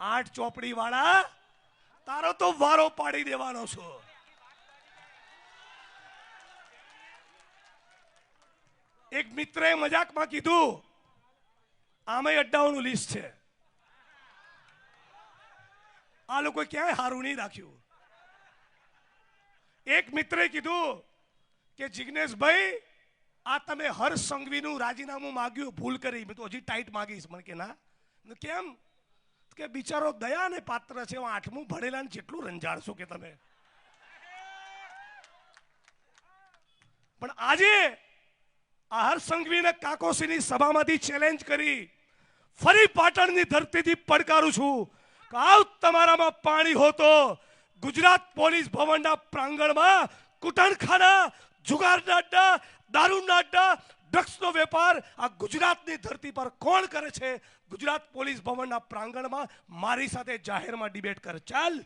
આઠ ચોપડી વાળા તારો તો વારો પાડી દેવાનો છો. એક મિત્રએ મજાકમાં કીધું આમે અડ્ડાઓનું લિસ્ટ છે. આ લોકો ક્યાંય હારું નહીં રાખ્યું. એક મિત્રે કીધું કે, જિગ્નેશભાઈ, આ તમે હર્ષ સંઘવીનું રાજીનામું માગ્યું, ભૂલ કરી. મેં તો હજી ટાઈટ માગીશ. મને કે, ના. કેમ? કે બિચારો દયા ને પાત્ર છે આઠમું ભણેલા ને જેટલું રંજાડશો કે તમે. પણ આજે આ હર્ષ સંઘવીને કાકોસીની સભામાંથી ચેલેન્જ કરી, ફરી પાટણની ધરતીથી પડકારું છું કે આવ તમારામાં પાણી હોતો ગુજરાત પોલીસ ભવનના પ્રાંગણમાં કુટણખાના, જુગારના અડ્ડા, દારૂના અડ્ડા ડ્રગ્સનો વેપાર આ ગુજરાતની ધરતી પર કોણ કરે છે? ગુજરાત પોલીસ ભવનના પ્રાંગણમાં મારી સાથે જાહેરમાં ડિબેટ કર. ચાલ.